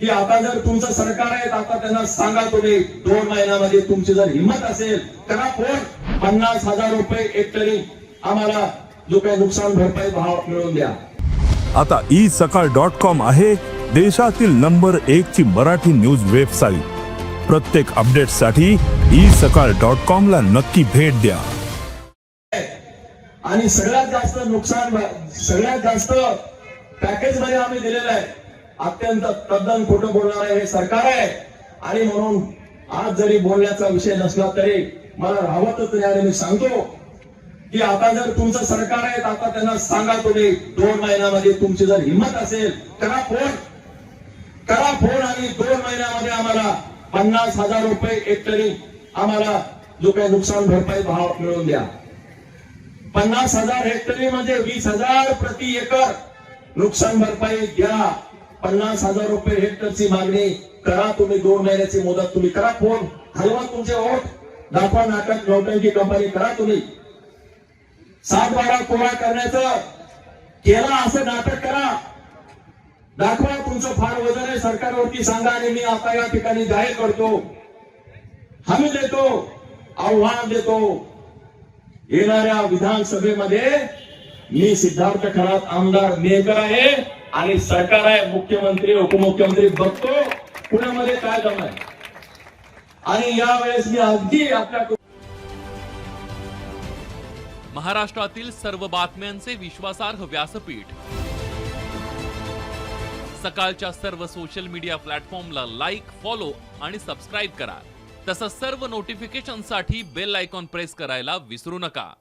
की आता जर तुमचं सरकार आहे आता त्यांना सांगा तुम्ही दोन महिन्यामध्ये तुमची जर हिंमत असेल करा फोन पन्नास हजार रुपये एकटरी आम्हाला जो काही नुकसान भरपाई भाव मिळवून द्या. आता ई सकाळ डॉट कॉम आहे देशातील नंबर एक ची मराठी न्यूज वेबसाईट प्रत्येक अपडेटसाठी ई सकाळ डॉट कॉम ला नक्की भेट द्या. आणि सगळ्यात जास्त नुकसान सगळ्यात जास्त पॅकेजमध्ये आम्ही दिलेलं आहे. अत्यंत तद्दन खोटं बोलणार हे सरकार आहे. आणि म्हणून आज जरी बोलण्याचा विषय नसला तरी मला राहतच नाही आणि मी सांगतो की आता जर तुमचं सरकार आहे आता त्यांना सांगा तुम्ही. दोन महिन्यामध्ये तुमची जर हिंमत असेल करा फोन. करा फोन आणि दोन महिन्यामध्ये आम्हाला पन्नास हजार रुपये एकटरी आम्हाला जो काही नुकसान भरपाई भाव मिळवून द्या. पन्नास हजार हेक्टरी म्हणजे वीस हजार प्रति एकर नुकसान भरपाई द्या. पन्नास हजार रुपये हेक्टरची मागणी करा तुम्ही दोन महिन्याची मुदत तुम्ही करा. फोन हलवा तुमचे ओठ दाखवा नाटक नौटंकी कंपनी करा तुम्ही. सात बारा कोरा करण्याचं केला असं नाटक करा. दाखवा तुमचं फार वजन आहे सरकारवरती सांगा आणि मी आता या ठिकाणी जाहीर करतो. हमी देतो आव्हान देतो. येणाऱ्या विधानसभेमध्ये मी सिद्धार्थ खरात आमदार मेकर आहे. आणि सरकार आहे मुख्यमंत्री उपमुख्यमंत्री बघतो पुण्यामध्ये काय जम आहे आणि यावेळेस मी अगदी आपल्या महाराष्ट्रातील सर्व बातम्यांचे विश्वासार्ह व्यासपीठ. सकाळच्या सर्व सोशल मीडिया प्लॅटफॉर्मला लाईक फॉलो आणि सबस्क्राईब करा. तसंच सर्व नोटिफिकेशनसाठी बेल आयकॉन प्रेस करायला विसरू नका.